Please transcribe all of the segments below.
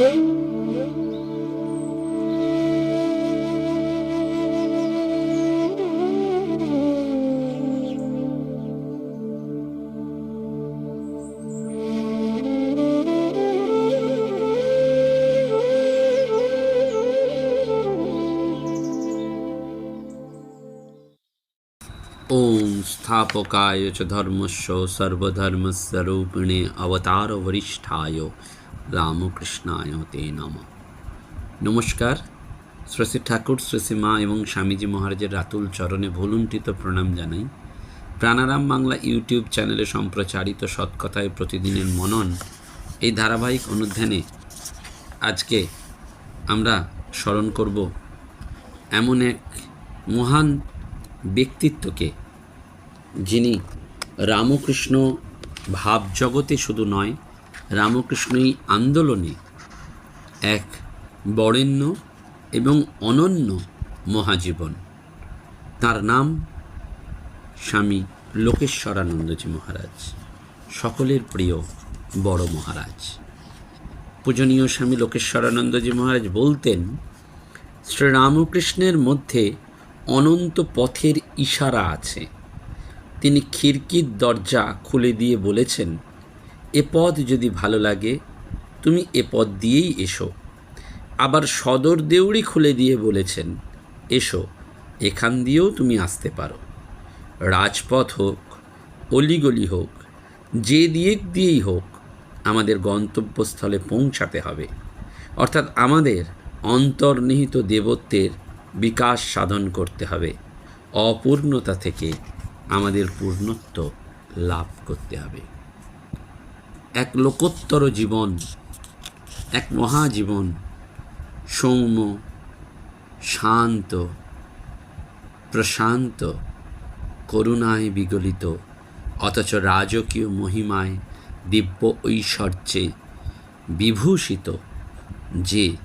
ओम स्थापकाय च धर्मस्व सर्वधर्मस्वरूपिणे अवतार वरिष्ठाय রামকৃষ্ণায় তে নম। নমস্কার। শ্রী ঠাকুর শ্রী মা এবং স্বামীজি মহারাজের রাতুল চরণে ভুলুণ্ঠিত প্রণাম জানাই। প্রাণারাম বাংলা ইউটিউব চ্যানেলে সম্প্রচারিত সৎকথায় প্রতিদিনের মনন এই ধারাবাহিক অনুধ্যানে আজকে আমরা স্মরণ করব এমন এক মহান ব্যক্তিত্বকে যিনি রামকৃষ্ণ ভাবজগতে শুধু নয় রামকৃষ্ণই আন্দোলনে এক বরেণ্য এবং অনন্য মহাজীবন। তার নাম স্বামী লোকেশ্বরানন্দজি মহারাজ, সকলের প্রিয় বড় মহারাজ। পূজনীয় স্বামী লোকেশ্বরানন্দজি মহারাজ বলতেন, শ্রীরামকৃষ্ণের মধ্যে অনন্ত পথের ইশারা আছে। তিনি খিড়কির দরজা খুলে দিয়ে বলেছেন এ পথ যদি ভালো লাগে, তুমি এ পথ দিয়েই এসো। আবার সদর দেউড়ি খুলে দিয়ে বলেছেন, এসো, এখান দিয়েও তুমি আসতে পারো। রাজপথ হোক, অলিগলি হোক, যে দিক দিয়েই হোক, আমাদের গন্তব্যস্থলে পৌঁছাতে হবে। অর্থাৎ আমাদের অন্তর্নিহিত দেবত্বের বিকাশ সাধন করতে হবে। অপূর্ণতা থেকে আমাদের পূর্ণত্ব লাভ করতে হবে। এক লোকোত্তর জীবন, এক মহাজীবন। সৌম্য, শান্ত, প্রশান্ত, করুণায় বিগলিত, অথচ রাজকীয় মহিমায় দিব্য ঐশ্বর্যে বিভূষিত যে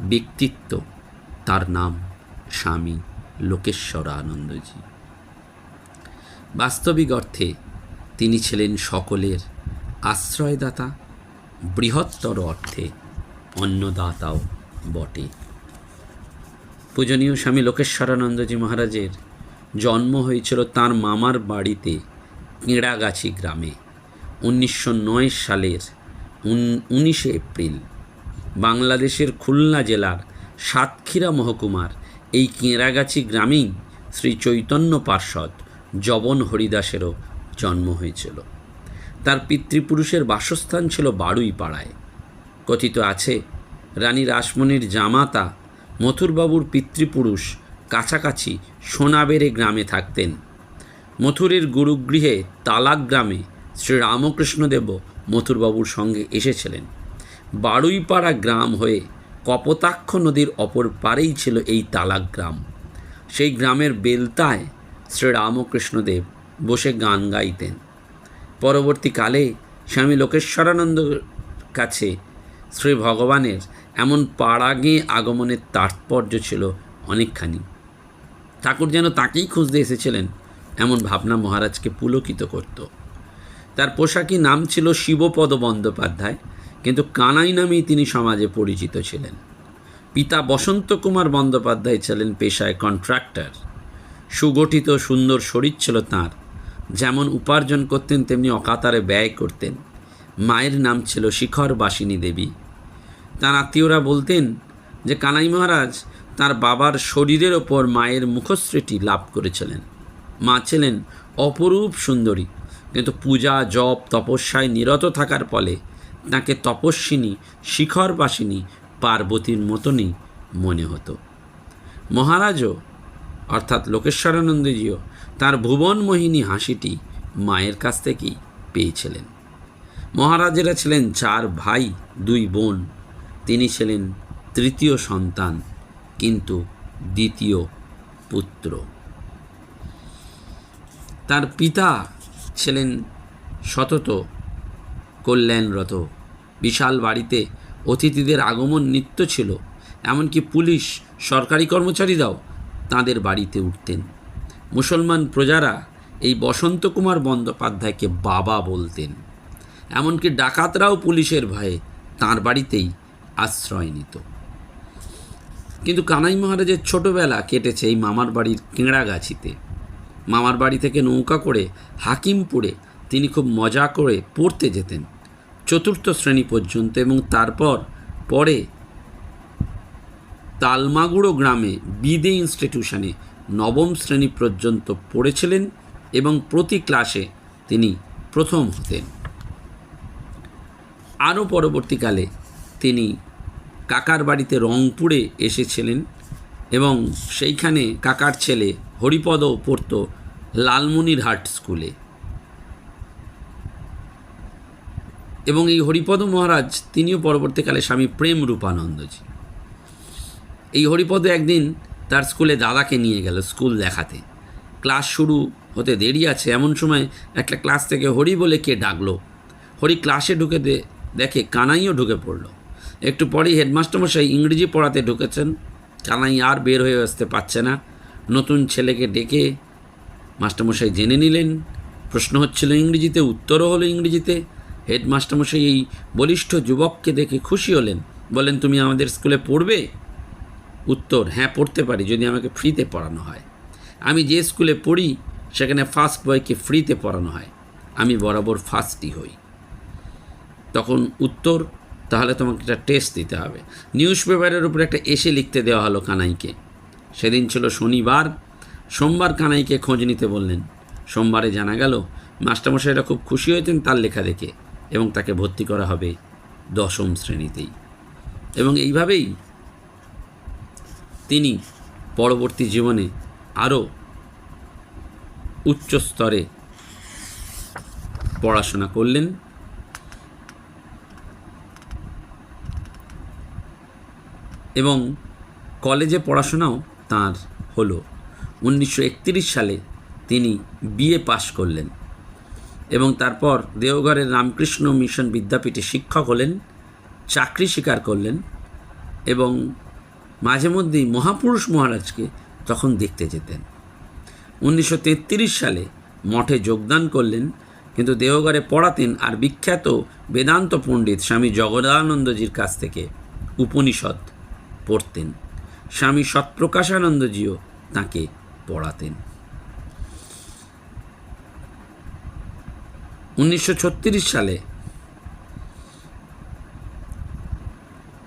ব্যক্তিত্ব, তার নাম স্বামী লোকেশ্বর আনন্দজি বাস্তবিক অর্থে তিনি ছিলেন সকলের আশ্রয়দাতা, বৃহত্তর অর্থে অন্নদাতাও বটে। পূজনীয় স্বামী লোকেশ্বরানন্দজি মহারাজের জন্ম হয়েছিল তার মামার বাড়িতে কেঁড়াগাছি গ্রামে, উনিশশো নয় সালের উনিশে এপ্রিল। বাংলাদেশের খুলনা জেলার সাতক্ষীরা মহকুমার এই কেঁড়াগাছি গ্রামেই শ্রী চৈতন্য পার্ষদ জবন হরিদাসেরও জন্ম হয়েছিল। তার পিতৃপুরুষের বাসস্থান ছিল বাড়ুই পাড়ায় কথিত আছে, রানী রাসমণির জামাতা মথুরবাবুর পিতৃপুরুষ কাছাকাছি সোনাবেরে গ্রামে থাকতেন। মথুরের গুরুগৃহে তালাক গ্রামে শ্রী রামকৃষ্ণদেবও মথুরবাবুর সঙ্গে এসেছিলেন। বাড়ুইপাড়া গ্রাম হয়ে কপোতাক্ষ নদীর অপর পারেই ছিল এই তালাক গ্রাম। সেই গ্রামের বেলতায় শ্রী রামকৃষ্ণদেব বসে গান গাইতেন। পরবর্তীকালে স্বামী লোকেশ্বরানন্দ কাছে শ্রী ভগবানের এমন পাড়া গিয়ে আগমনের তাৎপর্য ছিল অনেকখানি। ঠাকুর যেন তাকেই খুঁজতে এসেছিলেন, এমন ভাবনা মহারাজকে পুলকিত করত। তার পোশাকি নাম ছিল শিবপদ বন্দ্যোপাধ্যায়, কিন্তু কানাই নামেই তিনি সমাজে পরিচিত ছিলেন। পিতা বসন্ত কুমার বন্দ্যোপাধ্যায় ছিলেন পেশায় কন্ট্রাক্টর। সুগঠিত সুন্দর শরীর ছিল তাঁর। যেমন উপার্জন করতেন, তেমনি অকাতারে ব্যয় করতেন। মায়ের নাম ছিল শিখর বাসিনী দেবী। তার আত্মীয়রা বলতেন যে, কানাই মহারাজ তার বাবার শরীরের ওপর মায়ের মুখশ্রীটি লাভ করেছিলেন। মা ছিলেন অপরূপ সুন্দরী, কিন্তু পূজা, জপ, তপস্যায় নিরত থাকার ফলে তাকে তপস্বিনী শিখরবাসিনী পার্বতীর মতনই মনে হতো। মহারাজও, অর্থাৎ লোকেশ্বরানন্দজিও তার ভুবনমোহিনী হাসিটি মায়ের কাছ থেকেই পেয়েছিলেন। মহারাজেরা ছিলেন চার ভাই, দুই বোন। তিনি ছিলেন তৃতীয় সন্তান, কিন্তু দ্বিতীয় পুত্র। তার পিতা ছিলেন সতত কল্যাণরত। বিশাল বাড়িতে অতিথিদের আগমন নিত্য ছিল, এমনকি পুলিশ, সরকারি কর্মচারীরাও তাদের বাড়িতে উঠতেন। মুসলমান প্রজারা এই বসন্ত কুমার বন্দ্যোপাধ্যায়কে বাবা বলতেন। এমনকি ডাকাতরাও পুলিশের ভয়ে তাঁর বাড়িতেই আশ্রয় নিত। কিন্তু কানাই মহারাজের ছোটবেলা কেটেছে এই মামার বাড়ির কেঁড়াগাছিতে মামার বাড়ি থেকে নৌকা করে হাকিমপুরে তিনি খুব মজা করে পড়তে যেতেন চতুর্থ শ্রেণি পর্যন্ত এবং তারপর পরে তালমাগুড়ো গ্রামে বিদে ইনস্টিটিউশনে নবম শ্রেণি পর্যন্ত পড়েছিলেন এবং প্রতি ক্লাসে তিনি প্রথম হতেন। আরও পরবর্তীকালে তিনি কাকার বাড়িতে রংপুরে এসেছিলেন এবং সেইখানে কাকার ছেলে হরিপদও পড়ত লালমনিরহাট স্কুলে। এবং এই হরিপদ মহারাজ তিনিও পরবর্তীকালে স্বামী প্রেম রূপানন্দজি। এই হরিপদ একদিন তার স্কুলে দাদাকে নিয়ে গেল স্কুল দেখাতে। ক্লাস শুরু হতে দেরি আছে, এমন সময় একটা ক্লাস থেকে হরি বলে কে ডাকলো। হরি ক্লাসে ঢুকে দেখে কানাইও ঢুকে পড়ল। একটু পরেই হেডমাস্টারমশাই ইংরেজি পড়াতে ঢুকেছেন। কানাই আর বের হয়ে আসতে পারছে না। নতুন ছেলেকে ডেকে মাস্টারমশাই জেনে নিলেন। প্রশ্ন হচ্ছিল, ইংরেজিতে উত্তরও হলো ইংরেজিতে? হেডমাস্টারমশাই এই বলিষ্ঠ যুবককে দেখে খুশি হলেন। বলেন, তুমি আমাদের স্কুলে পড়বে? উত্তর হ্যাঁ পড়তে পারি যদি আমাকে ফ্রিতে পড়ানো হয়। আমি যে স্কুলে পড়ি, সেখানে ফার্স্ট বয়কে ফ্রিতে পড়ানো হয়। আমি বরাবর ফার্স্টই হই। তখন উত্তর, তাহলে তোমাকে একটা টেস্ট দিতে হবে। নিউজ পেপারের উপরে একটা এসে লিখতে দেওয়া হলো কানাইকে। সেদিন ছিল শনিবার। সোমবার কানাইকে খোঁজ নিতে বললেন। সোমবারে জানা গেল, মাস্টারমশাইরা খুব খুশি হয়েছেন তার লেখা দেখে এবং তাকে ভর্তি করা হবে দশম শ্রেণীতেই। এবং এইভাবেই তিনি পরবর্তী জীবনে আরও উচ্চ স্তরে পড়াশোনা করলেন। এবং কলেজে পড়াশোনাও তার হলো। উনিশশো একত্রিশ সালে তিনি বিএ পাশ করলেন এবং তারপর দেওঘরের রামকৃষ্ণ মিশন বিদ্যাপীঠে শিক্ষক হলেন, চাকরি স্বীকার করলেন এবং মাঝে মধ্যেই মহাপুরুষ মহারাজকে তখন দেখতে যেতেন। উনিশশো তেত্রিশ সালে মঠে যোগদান করলেন, কিন্তু দেওঘরে পড়াতেন আর বিখ্যাত বেদান্ত পণ্ডিত স্বামী জগদানন্দজির কাছ থেকে উপনিষদ পড়তেন। স্বামী সৎপ্রকাশানন্দজিও তাকে পড়াতেন। উনিশশো ছত্রিশ সালে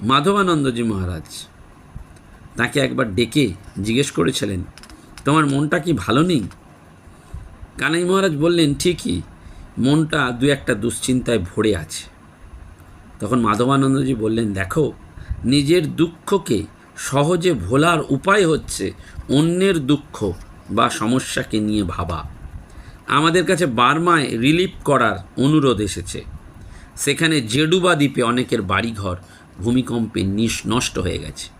মাধবানন্দজি মহারাজ তাকে একবার ডেকে জিজ্ঞেস করেছিলেন, তোমার মনটা কি ভালো নেই? কানাই মহারাজ বললেন, ঠিকই, মনটা দু একটা দুশ্চিন্তায় ভরে আছে। তখন মাধবানন্দজি বললেন, দেখো, নিজের দুঃখকে সহজে ভোলার উপায় হচ্ছে অন্যের দুঃখ বা সমস্যাকে নিয়ে ভাবা। আমাদের কাছে বার্মায় রিলিফ করার অনুরোধ এসেছে। সেখানে জেডুবা দ্বীপে অনেকের বাড়িঘর, ভূমিকম্পে নিশ নষ্ট হয়ে গেছে।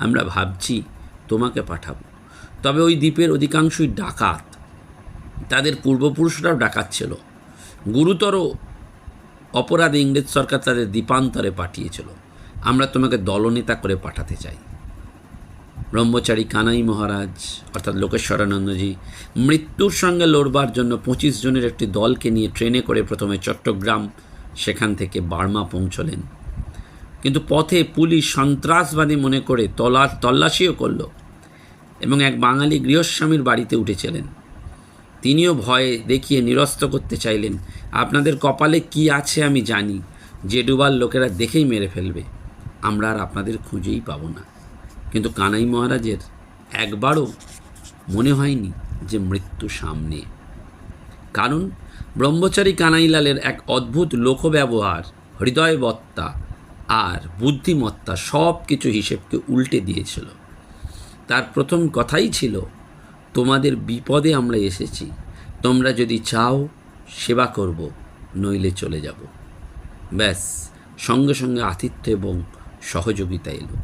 আমরা ভাবছি তোমাকে পাঠাবো। তবে ওই দ্বীপের অধিকাংশই ডাকাত। তাদের পূর্বপুরুষরাও ডাকাত ছিল। গুরুতর অপরাধে ইংরেজ সরকার তাদের দ্বীপান্তরে পাঠিয়েছিল। আমরা তোমাকে দলনেতা করে পাঠাতে চাই। ব্রহ্মচারী কানাই মহারাজ, অর্থাৎ লোকেশ্বরানন্দজি, মৃত্যুর সঙ্গে লড়বার জন্য পঁচিশ জনের একটি দলকে নিয়ে ট্রেনে করে প্রথমে চট্টগ্রাম, সেখান থেকে বার্মা পৌঁছলেন। কিন্তু পথে পুলিশ সন্ত্রাসবাদী মনে করে তলা, তল্লাশিও করল এবং এক বাঙালি গৃহস্বামীর বাড়িতে উঠেছিলেন। তিনিও ভয়ে দেখিয়ে নিরস্ত করতে চাইলেন, আপনাদের কপালে কি আছে আমি জানি যে ডুবার লোকেরা দেখেই মেরে ফেলবে, আমরা আর আপনাদের খুঁজেই পাবো না। কিন্তু কানাই মহারাজের একবারও মনে হয়নি যে মৃত্যু সামনে। কারণ ব্রহ্মচারী কানাইলালের এক অদ্ভুত লোকব্যবহার, হৃদয়বত্তা আর বুদ্ধিমত্তা সব কিছু হিসেবকে উল্টে দিয়েছিল। তার প্রথম কথাই ছিল, তোমাদের বিপদে আমরা এসেছি, তোমরা যদি চাও, সেবা করব, নইলে চলে যাব। ব্যাস, সঙ্গে সঙ্গে আতিথ্য এবং সহযোগিতা এলো।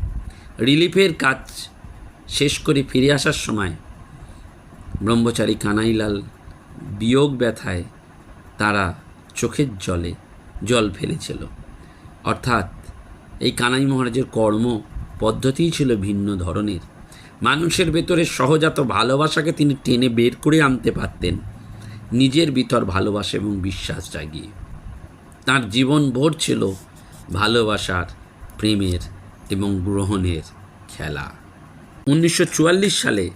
রিলিফের কাজ শেষ করে ফিরে আসার সময় ব্রহ্মচারী কানাইলাল বিয়োগ ব্যথায় তারা চোখের জলে জল ফেলেছিল। অর্থাৎ এই কানাই মহারাজের কর্ম পদ্ধতিই ছিল ভিন্ন ধরনের। মানুষের ভেতরে সহজাত ভালোবাসাকে তিনি টেনে বের করে আনতে পারতেন। নিজের ভিতর ভালোবাসা এবং বিশ্বাস জাগিয়ে। তার জীবন ভোর ছিল ভালোবাসার, প্রেমের এবং গ্রহণের খেলা। উনিশশো চুয়াল্লিশ সালে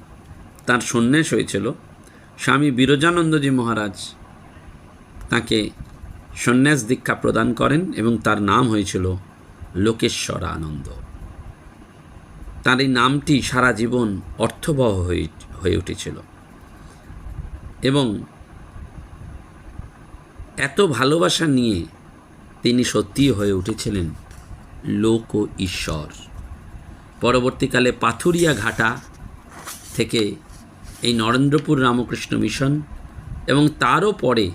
তার সন্ন্যাস হয়েছিল স্বামী বিরজানন্দজি মহারাজ। তাকে সন্ন্যাস দীক্ষা প্রদান করেন এবং তার নাম হয়েছিল লোকেশ্বর আনন্দ তার এই নামটি সারা জীবন অর্থবহ হয়ে হয়ে উঠেছিল। এবং এত ভালোবাসা নিয়ে তিনি সত্যিই হয়ে উঠেছিলেন লোক ঈশ্বর। পরবর্তীকালে পাথুরিয়া ঘাটা থেকে এই নরেন্দ্রপুর রামকৃষ্ণ মিশন এবং তারও পরে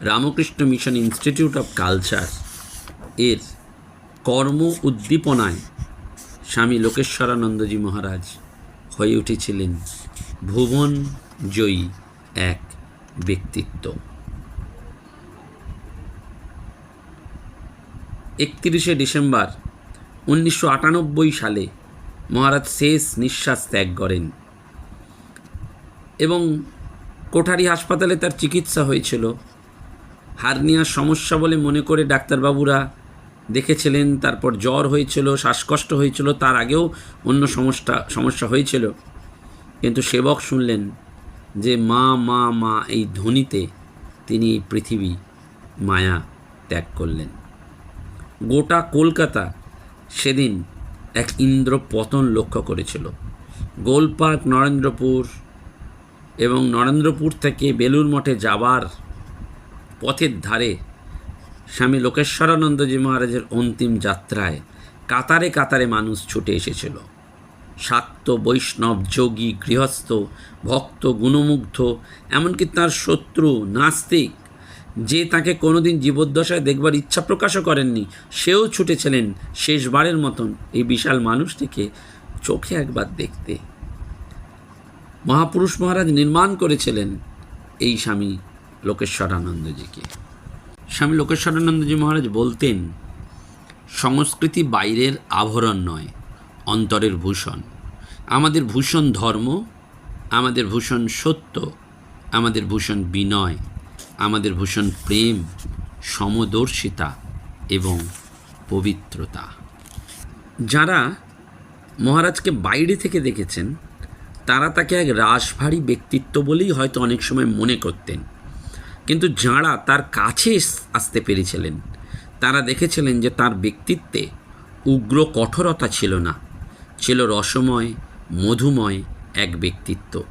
Ramakrishna mission institute of culture এর কর্ম উদ্দীপনায় স্বামী লোকেশ্বরানন্দজি মহারাজ হয়ে উঠেছিলেন ভুবন জয়ী এক ব্যক্তিত্ব। একত্রিশে ডিসেম্বর উনিশশো আটানব্বই সালে মহারাজ শেষ নিঃশ্বাস ত্যাগ করেন এবং কোঠারি হাসপাতালে তার চিকিৎসা হয়েছিল। হার্নিয়ার সমস্যা বলে মনে করে ডাক্তারবাবুরা দেখেছিলেন, তারপর জ্বর হয়েছিল, শ্বাসকষ্ট হয়েছিল, তার আগেও অন্য সমস্যা সমস্যা হয়েছিল। কিন্তু সেবক শুনলেন যে, মা মা মা, এই ধ্বনিতে তিনি এই পৃথিবী মায়া ত্যাগ করলেন। গোটা কলকাতা সেদিন এক ইন্দ্র পতন লক্ষ্য করেছিল। গোলপার্ক নরেন্দ্রপুর এবং নরেন্দ্রপুর থেকে বেলুর মঠে যাবার পথের ধারে স্বামী লোকেশ্বরানন্দজি মহারাজের অন্তিম যাত্রায় কাতারে কাতারে মানুষ ছুটে এসেছিল। শাক্ত বৈষ্ণব, যোগী, গৃহস্থ, ভক্ত, গুণমুগ্ধ, এমনকি তার শত্রু, নাস্তিক, যে তাকে কোনোদিন জীবদ্দশায় দেখবার ইচ্ছা প্রকাশও করেননি, সেও ছুটেছিলেন শেষবারের মতন এই বিশাল মানুষটিকে চোখে একবার দেখতে। মহাপুরুষ মহারাজ নির্মাণ করেছিলেন এই স্বামী লোকেশ্বরানন্দজিকে স্বামী লোকেশ্বরানন্দজি মহারাজ বলতেন, সংস্কৃতি বাইরের আভরণ নয়, অন্তরের ভূষণ। আমাদের ভূষণ ধর্ম, আমাদের ভূষণ সত্য, আমাদের ভূষণ বিনয়, আমাদের ভূষণ প্রেম, সমদর্শিতা এবং পবিত্রতা। যারা মহারাজকে বাইরে থেকে দেখেছেন, তারা তাকে এক রাশভারী ব্যক্তিত্ব বলেই হয়তো অনেক সময় মনে করতেন। কিন্তু যাঁরা তার কাছে আসতে পেরেছিলেন, তারা দেখেছিলেন যে তার ব্যক্তিত্বে উগ্র কঠোরতা ছিল না। ছিল রসময়, মধুময় এক ব্যক্তিত্ব।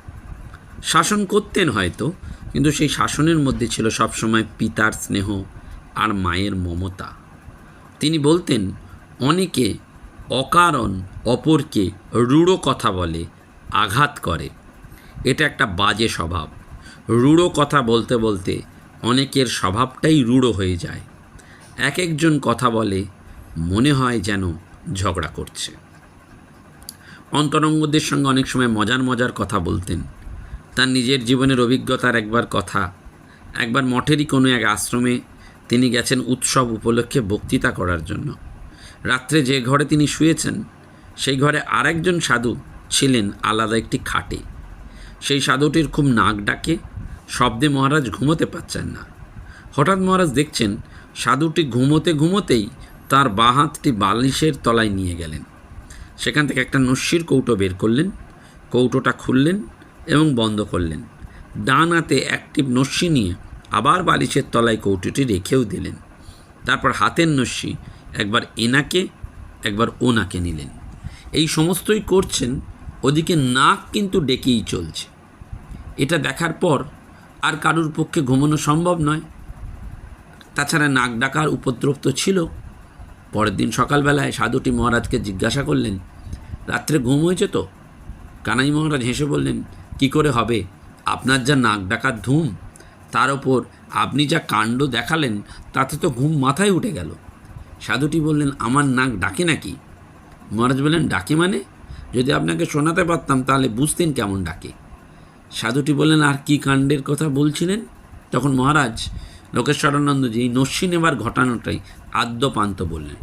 শাসন করতেন হয়তো, কিন্তু সেই শাসনের মধ্যে ছিল সবসময় পিতার স্নেহ আর মায়ের মমতা। তিনি বলতেন, অনেকে অকারণ অপরকে রূঢ় কথা বলে আঘাত করে। এটা একটা বাজে স্বভাব। রূঢ় কথা বলতে বলতে অনেকের স্বভাবটাই রূঢ় হয়ে যায়। এক একজন কথা বলে, মনে হয় যেন ঝগড়া করছে। অন্তরঙ্গদের সঙ্গে অনেক সময় মজার মজার কথা বলতেন। তার নিজের জীবনের অভিজ্ঞতার একবার কথা, একবার মঠেরই কোনো এক আশ্রমে তিনি গেছেন উৎসব উপলক্ষে বক্তৃতা করার জন্য। রাত্রে যে ঘরে তিনি শুয়েছেন, সেই ঘরে আরেকজন সাধু ছিলেন আলাদা একটি খাটে। সেই সাধুটির খুব নাক ডাকে শব্দে মহারাজ ঘুমোতে পারছেন না। হঠাৎ মহারাজ দেখছেন সাধুটি ঘুমোতে ঘুমোতেই তার বাঁ হাতটি বালিশের তলায় নিয়ে গেলেন। সেখান থেকে একটা নস্যির কৌটো বের করলেন, কৌটোটা খুললেন এবং বন্ধ করলেন। ডান হাতে একটি নস্যি নিয়ে আবার বালিশের তলায় কৌটোটি রেখেও দিলেন। তারপর হাতের নস্যি একবার এনাকে, একবার ওনাকে নিলেন। এই সমস্তই করছেন, ওদিকে নাক কিন্তু ডেকেই চলছে। এটা দেখার পর আর কারুর পক্ষে ঘুমানো সম্ভব নয়। তাছাড়া নাক ডাকার উপদ্রব তো ছিল। পরের দিন সকালবেলায় সাধুটি মহারাজকে জিজ্ঞাসা করলেন, রাত্রে ঘুম হয়েছে তো? কানাই মহারাজ হেসে বললেন, কি করে হবে? আপনার যা নাক ডাকার ধুম, তার ওপর আপনি যা কাণ্ড দেখালেন, তাতে তো ঘুম মাথায় উঠে গেল। সাধুটি বললেন, আমার নাক ডাকে নাকি? মহারাজ বললেন, ডাকে মানে? যদি আপনাকে শোনাতে পারতাম, তাহলে বুঝতেন কেমন ডাকে। সাধুটি বললেন, আর কি কাণ্ডের কথা বলছিলেন? তখন মহারাজ লোকেশ্বরানন্দজি, এই নস্যি নেবার ঘটনাটাই আদ্যপান্ত বললেন।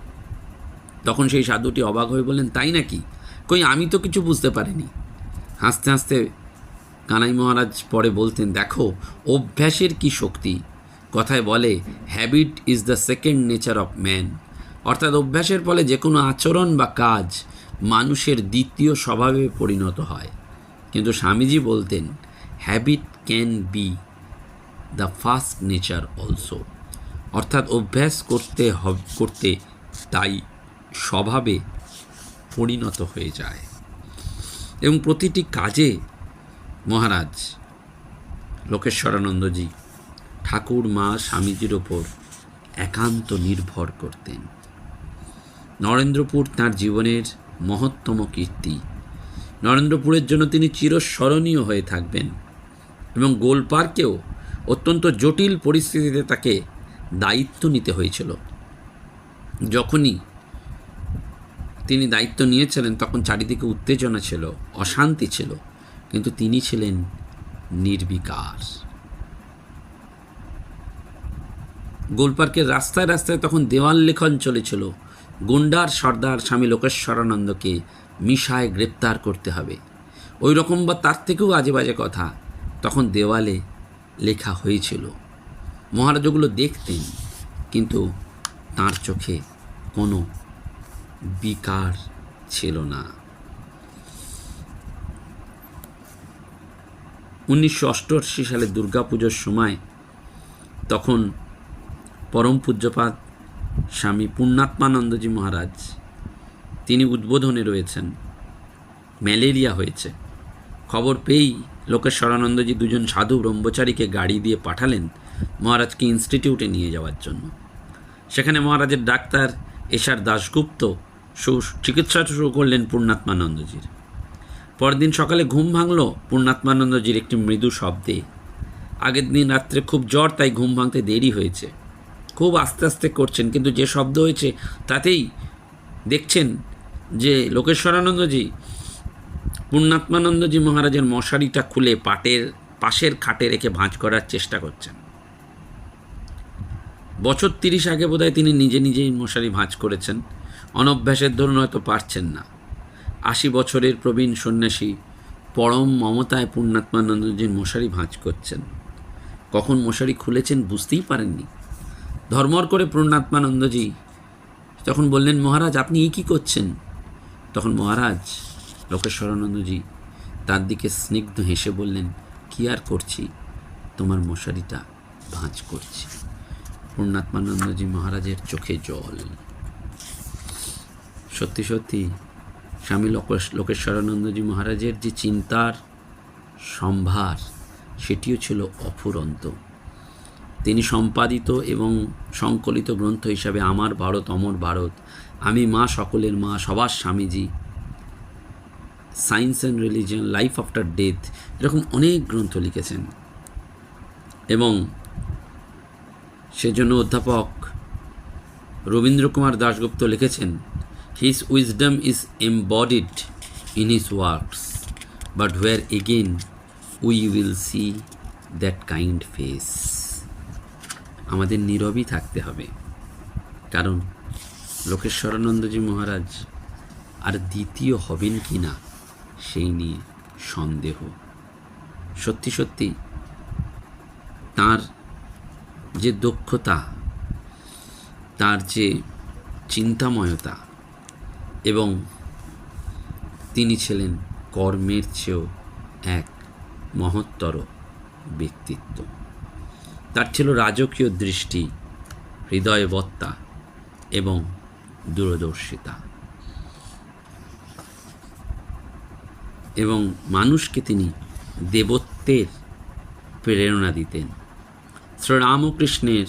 তখন সেই সাধুটি অবাক হয়ে বললেন, তাই নাকি? কই, আমি তো কিছু বুঝতে পারিনি। হাসতে হাসতে কানাই মহারাজ পরে বলতেন, দেখো, অভ্যাসের কি শক্তি? কথায় বলে habit is the second nature of man অর্থাৎ অভ্যাসের ফলে যে কোনো আচরণ বা কাজ মানুষের দ্বিতীয় স্বভাবে পরিণত হয়। কিন্তু স্বামীজি বলতেন habit can be the first nature also অর্থাৎ অভ্যাস করতে করতে তাই স্বভাবে পরিণত হয়ে যায়। এবং প্রতিটি কাজে মহারাজ লোকেশ্বরানন্দজি ঠাকুর, মা, স্বামীজির ওপর একান্ত নির্ভর করতেন। নরেন্দ্রপুর তাঁর জীবনের মহত্তম কীর্তি নরেন্দ্রপুরের জন্য তিনি চিরস্মরণীয় হয়ে থাকবেন এবং গোলপার্কেও অত্যন্ত জটিল পরিস্থিতিতে তাকে দায়িত্ব নিতে হয়েছিল। যখনই তিনি দায়িত্ব নিয়েছিলেন, তখন চারিদিকে উত্তেজনা ছিল, অশান্তি ছিল, কিন্তু তিনি ছিলেন নির্বিকার। গোলপার্কের রাস্তায় রাস্তায় তখন দেওয়াল লেখন চলেছিল। গুন্ডার সর্দার স্বামী লোকেশ্বরানন্দকে মিশায় গ্রেপ্তার করতে হবে। ওই রকম বা তার থেকেও আজে বাজে কথা। তখন দেওয়ালে লেখা হয়েছিল মহারাজ ওগুলো দেখতেন, কিন্তু তার চোখে কোনো বিকার ছিল না। উনিশশো অষ্টআশি সালে দুর্গাপুজোর সময় তখন পরম পূজ্যপাত স্বামী পুণ্যাত্মানন্দজি মহারাজ তিনি উদ্বোধনে রয়েছেন। ম্যালেরিয়া হয়েছে। খবর পেয়েই লোকেশ্বরানন্দজি দুজন সাধু ব্রহ্মচারীকে গাড়ি দিয়ে পাঠালেন মহারাজকে ইনস্টিটিউটে নিয়ে যাওয়ার জন্য। সেখানে মহারাজের ডাক্তার এশার দাশগুপ্ত সু- চিকিৎসা শুরু করলেন পূর্ণাত্মানন্দজির। পরদিন সকালে ঘুম ভাঙল পূর্ণাত্মানন্দজির একটি মৃদু শব্দে। আগের দিন রাত্রে খুব জ্বর, তাই ঘুম ভাঙতে দেরি হয়েছে। খুব আস্তে আস্তে করছেন, কিন্তু যে শব্দ হয়েছে তাতেই দেখছেন যে লোকেশ্বরানন্দজি, পূর্ণাত্মানন্দজি মহারাজের মশারিটা খুলে পাটের, পাশের খাটে রেখে ভাঁজ করার চেষ্টা করছেন। বছর তিরিশ আগে বোধহয় তিনি নিজে নিজেই মশারি ভাঁজ করেছেন। অনভ্যাসের ধরুন হয়তো পারছেন না। আশি বছরের প্রবীণ সন্ন্যাসী পরম মমতায় পূর্ণাত্মানন্দজির মশারি ভাঁজ করছেন। কখন মশারি খুলেছেন বুঝতেই পারেননি। ধর্মর করে পূর্ণাত্মানন্দজি তখন বললেন, মহারাজ, আপনি এই কী করছেন? তখন মহারাজ লোকেশ্বরানন্দজি তার দিকে স্নিগ্ধ হেসে বললেন, কি আর করছি? তোমার মশারিটা ভাঁজ করছি। পূর্ণাত্মানন্দজি মহারাজের চোখে জল। সত্যি সত্যি স্বামী লোকেশ, লোকেশ্বরানন্দজি মহারাজের যে চিন্তার সম্ভার, সেটিও ছিল অফুরন্ত। তিনি সম্পাদিত এবং সংকলিত গ্রন্থ হিসাবে আমার ভারত, অমর ভারত আমি মা সকলের মা, সবার Swamiji. Science and religion life after death এরকম অনেক গ্রন্থ লিখেছেন। এবং সেজন্য অধ্যাপক রবীন্দ্র কুমার দাশগুপ্ত লিখেছেন his wisdom is embodied in his works but where again we will see that kind face আমাদের নীরবই থাকতে হবে। কারণ লোকেশ্বরানন্দজি মহারাজ, আর দ্বিতীয় হবেন কি না, সেই নিয়ে সন্দেহ। সত্যি সত্যি, তার যে দক্ষতা, তার যে চিন্তাময়তা, এবং তিনি ছিলেন কর্মের চেয়েও এক মহত্তর ব্যক্তিত্ব। তার ছিল রাজকীয় দৃষ্টি, হৃদয়বত্তা, এবং দূরদর্শিতা। এবং মানুষকে তিনি দেবত্বের প্রেরণা দিতেন। শ্রীরামকৃষ্ণের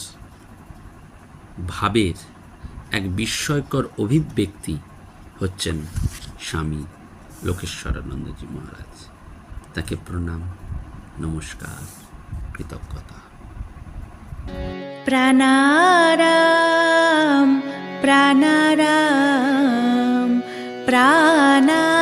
ভাবের এক বিস্ময়কর অভিব্যক্তি হচ্ছেন স্বামী লোকেশ্বরানন্দজি মহারাজ। তাকে প্রণাম, নমস্কার, কৃতজ্ঞতা। প্রাণারাম। প্রাণারাম প্রাণারাম।